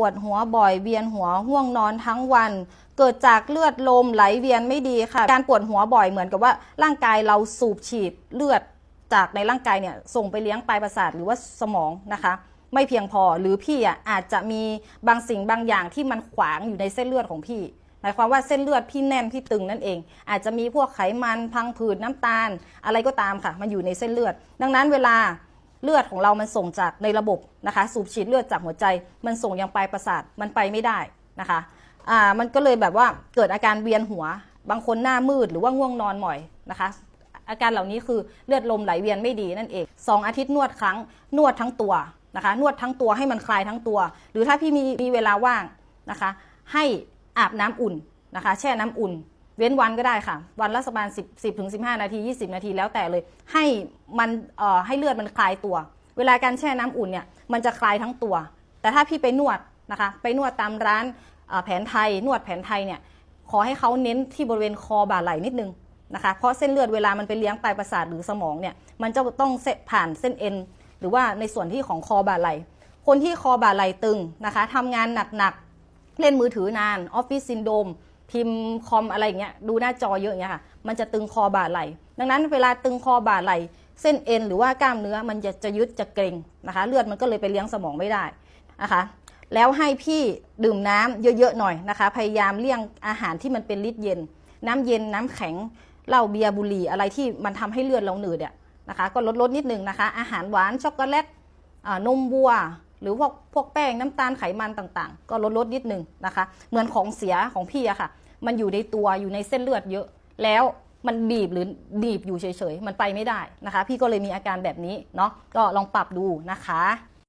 ปวดหัวบ่อยเวียนหัวห่วงนอนทั้งวัน เกิดจากเลือดลมไหลเวียนไม่ดีค่ะ การปวดหัวบ่อยเหมือนกับว่าร่างกายเราสูบฉีดเลือดจากในร่างกายเนี่ยส่งไปเลี้ยงปลายประสาทหรือว่าสมองนะคะ ไม่เพียงพอหรือพี่อะอาจจะมีบางสิ่งบางอย่างที่มันขวางอยู่ในเส้นเลือดของพี่หมายความว่าเส้นเลือดพี่แน่นพี่ตึงนั่นเอง อาจจะมีพวกไขมันพังผืดน้ำตาล อะไรก็ตามค่ะมันอยู่ในเส้นเลือด ดังนั้นเวลา เลือดของเรามันส่งจากในระบบนะคะ สูบฉีดเลือดจากหัวใจ มันส่งยังปลายประสาทมันไปไม่ได้นะคะอ่ามันก็เลยแบบว่าเกิดอาการเวียนหัว บางคนหน้ามืดหรือว่าง่วงนอนหน่อยนะคะ อาการเหล่านี้คือเลือดลมไหลเวียนไม่ดีนั่นเองสองอาทิตย์นวดครั้งนวดทั้งตัวนะคะ นวดทั้งตัวให้มันคลายทั้งตัว หรือถ้าพี่มีมีเวลาว่างนะคะ ให้อาบน้ำอุ่นนะคะ แช่น้ำอุ่น เว้นวันก็ได้ค่ะ วันละประมาณ10 10ถึง15 นาที 20 นาทีแล้วแต่เลย ให้มันให้เลือดมันคลายตัว เวลาการแช่น้ำอุ่นเนี่ยมันจะคลายทั้งตัว แต่ถ้าพี่ไปนวดนะคะไปนวดตามร้านเอ่อแผนไทยนวดแผนไทยเนี่ยขอให้เขาเน้นที่บริเวณคอบ่าไหล่นิดนึงนะคะเพราะเส้นเลือดเวลามันไปเลี้ยงปลายประสาทหรือสมองเนี่ยมันจะต้องเสผ่านเส้นเอ็นหรือว่าในส่วนที่ของคอบ่าไหล่คนที่คอบ่าไหล่ตึงนะคะทำงานหนักๆเล่นมือถือนานออฟฟิศซินโดม พิมพ์คอมอะไรอย่างเงี้ยดูหน้าจอเยอะอย่างเงี้ยค่ะมันจะตึงคอบ่าไหล่ดังนั้นเวลาตึงคอบ่าไหล่เส้นเอ็นหรือว่ากล้ามเนื้อมันจะจะยึดจะเกร็งนะคะ เลือดมันก็เลยไปเลี้ยงสมองไม่ได้นะคะ แล้วให้พี่ดื่มน้ำเยอะๆหน่อยนะคะ พยายามเลี่ยงอาหารที่มันเป็นฤทธิ์เย็น น้ำเย็นน้ำแข็งเหล้าเบียร์บุหรี่อะไรที่มันทำให้เลือดเราหนืดเนี่ยนะคะ ก็ลดลดนิดนึงนะคะ อาหารหวานช็อกโกแลตอ่านมวัว หรือพวกพวกแป้งน้ำตาลไขมันต่างๆ ก็ลดลดนิดนึงนะคะ เหมือนของเสียของพี่อะค่ะ มันอยู่ในตัวอยู่ในเส้นเลือดเยอะ แล้วมันบีบหรือบีบอยู่เฉยๆ มันไปไม่ได้นะคะ พี่ก็เลยมีอาการแบบนี้เนาะก็ลองปรับดูนะคะ